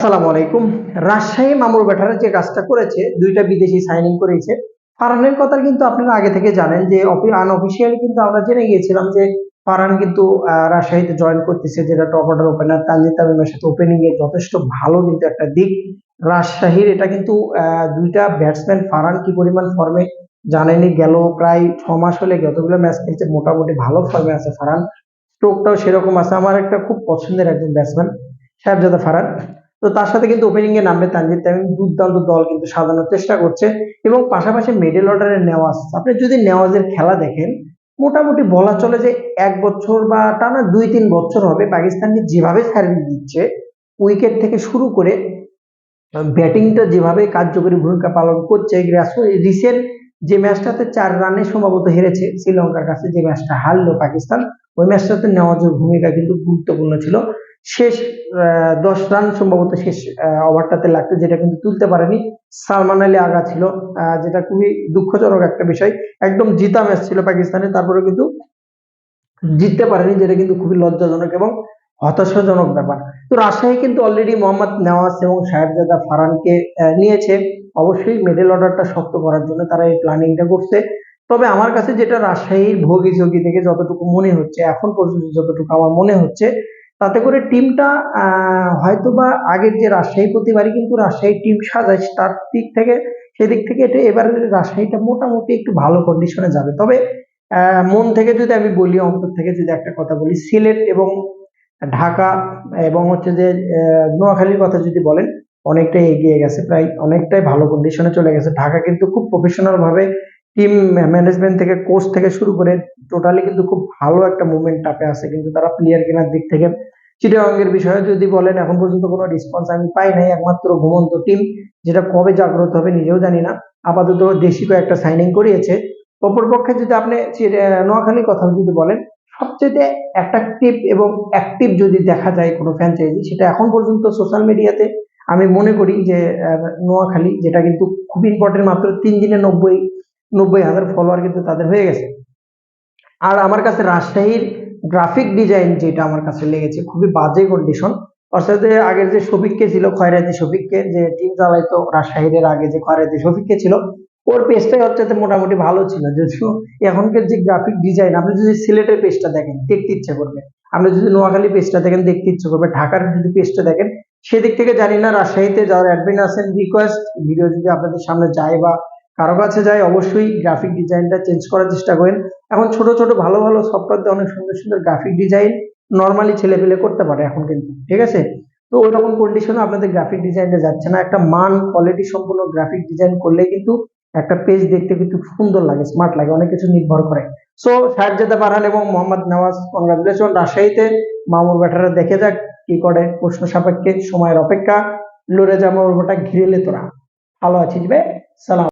আসসালামু আলাইকুম। রাজশাহী মামুর ব্যাটারা যে কাজটা করেছে, দুইটা বিদেশি সাইনিং করেছে। ফারহানের কথা কিন্তু আপনারা আগে থেকে জানেন যে আনঅফিসিয়ালি কিন্তু আমরা জেনে গিয়েছিলাম যে ফারহান কিন্তু রাজশাহীতে জয়েন করতেছে, যেটা টপ অর্ডার ওপেনার তানজিদ তামিমের সাথে ওপেনিং এ যথেষ্ট ভালো কিন্তু একটা দিক। রাজশাহীর এটা কিন্তু দুইটা ব্যাটসম্যান ফারহান কি পরিমাণ ফর্মে জানেনি গেল প্রায় ছ মাস হলে যতগুলো ম্যাচ খেলছে, মোটামুটি ভালো ফর্মে আছে ফারহান। স্ট্রোকটাও সেরকম আছে। আমার একটা খুব পছন্দের একজন ব্যাটসম্যান সাহেবজাদা ফারহান। তো তার সাথে কিন্তু ওপেনিং এ নামবে তানজিদ তামিম। দুর্দান্ত দল কিন্তু সাজানোর চেষ্টা করছে এবং পাশাপাশি মিডল অর্ডারে নেওয়াজ আপনি যদি নেওয়াজের খেলা দেখেন, মোটামুটি বলা চলে যে এক বছর বা টানা দুই তিন বছর হবে পাকিস্তানকে যেভাবে সার্ভিস দিচ্ছে উইকেট থেকে শুরু করে ব্যাটিংটা যেভাবে কার্যকরী ভূমিকা পালন করছে রিসেন্ট যে ম্যাচটাতে চার রানে সম্ভবত হেরেছে শ্রীলঙ্কার কাছে যে ম্যাচটা হারলো পাকিস্তান, ওই ম্যাচটাতে নেওয়াজের ভূমিকা কিন্তু গুরুত্বপূর্ণ ছিল। শেষ দশ রান সম্ভবত শেষ ওভারটাতে লাগতো, যেটা কিন্তু তুলতে পারেনি। সালমান আলী আগা ছিল যেটা খুবই দুঃখজনক একটা বিষয়। একদম জিতা ম্যাচ ছিল পাকিস্তানের তারপরে কিন্তু জিততে পারেনি, যেটা কিন্তু খুবই লজ্জাজনক এবং হতাশাজনক ব্যাপার। তো রাজশাহী কিন্তু অলরেডি মোহাম্মদ নেওয়াজ এবং সাহেবজাদা ফারানকে নিয়েছে। অবশ্যই মেডেল অর্ডারটা শক্ত করার জন্য তারা এই প্ল্যানিংটা করছে। তবে আমার কাছে যেটা রাজশাহীর ভোগী যোগী থেকে যতটুকু মনে হচ্ছে, এখন পর্যন্ত যতটুকু আমার মনে হচ্ছে তাতে করে টিমটা হয়তো বা আগের যে রাজশাহী প্রতিবারই কিন্তু রাজশাহী টিম সাজায় তার দিক থেকে, সেদিক থেকে এটা এবারে রাজশাহীটা মোটামুটি একটু ভালো কন্ডিশনে যাবে। তবে মন থেকে যদি আমি বলি, অন্তর থেকে যদি একটা কথা বলি, সিলেট এবং ঢাকা এবং হচ্ছে যে নোয়াখালীর কথা যদি বলেন, অনেকটাই এগিয়ে গেছে, প্রায় অনেকটাই ভালো কন্ডিশনে চলে গেছে। ঢাকা কিন্তু খুব প্রফেশনাল ভাবে টিম ম্যানেজমেন্ট থেকে কোচ থেকে শুরু করে টোটালি কিন্তু খুব ভালো একটা মুভমেন্ট টাপে আছে। কিন্তু তারা প্লেয়ার কেনার দিক থেকে চিটাগাংয়ের বিষয়ে যদি বলেন, এখন পর্যন্ত কোনো রেসপন্স আমি পাই নাই। একমাত্র ঘুমন্ত টিম যেটা কবে জাগ্রত হবে নিজেও জানি না। আপাতত দেশি কয়েকটা সাইনিং করিয়েছে। অপরপক্ষে যদি আপনি নোয়াখালীর কথা যদি বলেন, সবচেয়ে অ্যাট্রাকটিভ এবং অ্যাক্টিভ যদি দেখা যায় কোনো ফ্র্যাঞ্চাইজি সেটা এখন পর্যন্ত সোশ্যাল মিডিয়াতে আমি মনে করি যে নোয়াখালী, যেটা কিন্তু খুব ইম্পর্টেন্ট মাত্র তিন দিনে নব্বই নব্বই হাজার ফলোয়ার কিন্তু তাদের হয়ে গেছে। আর আমার কাছে রাজশাহীর গ্রাফিক ডিজাইন যেটা আমার কাছে লেগেছে, খুবই বাজে কন্ডিশন অর্থাৎ আগের যে শফিককে ছিল, খয়রাতি শফিককে, যে টিম চালাইতো রাজশাহীর আগে যে খয়রাতি শফিককে ছিল, ওর পেজটাই হচ্ছে মোটামুটি ভালো ছিল। যদিও এখনকার যে গ্রাফিক ডিজাইন আপনি যদি সিলেটের পেজটা দেখেন, দেখতে ইচ্ছে করবে। আপনি যদি নোয়াখালী পেজটা দেখেন, দেখতে ইচ্ছে করবে। ঢাকার যদি পেজটা দেখেন, সেদিক থেকে জানি না, রাজশাহীতে যারা অ্যাডমিন আছেন রিকোয়েস্ট ভিডিও যদি আপনাদের সামনে যায় বা কারও কাছে যায় অবশ্যই গ্রাফিক ডিজাইনটা চেঞ্জ করার চেষ্টা করেন। এখন ছোট ছোট, ভালো ভালো সফটওয়্যার দিয়ে অনেক সুন্দর সুন্দর গ্রাফিক ডিজাইন নর্মালি ছেলে পেলে করতে পারে এখন কিন্তু, ঠিক আছে? তো ওই রকম কন্ডিশনে আপনাদের গ্রাফিক ডিজাইনটা যাচ্ছে না। একটা মান কোয়ালিটি সম্পূর্ণ গ্রাফিক ডিজাইন করলে কিন্তু একটা পেজ দেখতে কিন্তু সুন্দর লাগে স্মার্ট লাগে, অনেক কিছু নির্ভর করে। সো সাহেবজাদা পারহান এবং মোহাম্মদ নওয়াজ কংগ্রাচুলেশন রাজশাহীতে মামুর ব্যাটারা দেখে যাক কি করে, প্রশ্ন সাপেক্ষে সময়ের অপেক্ষা। লড়ে যাব ওটা ঘিরেলে তোরা। ভালো আছিস বে? সালাম।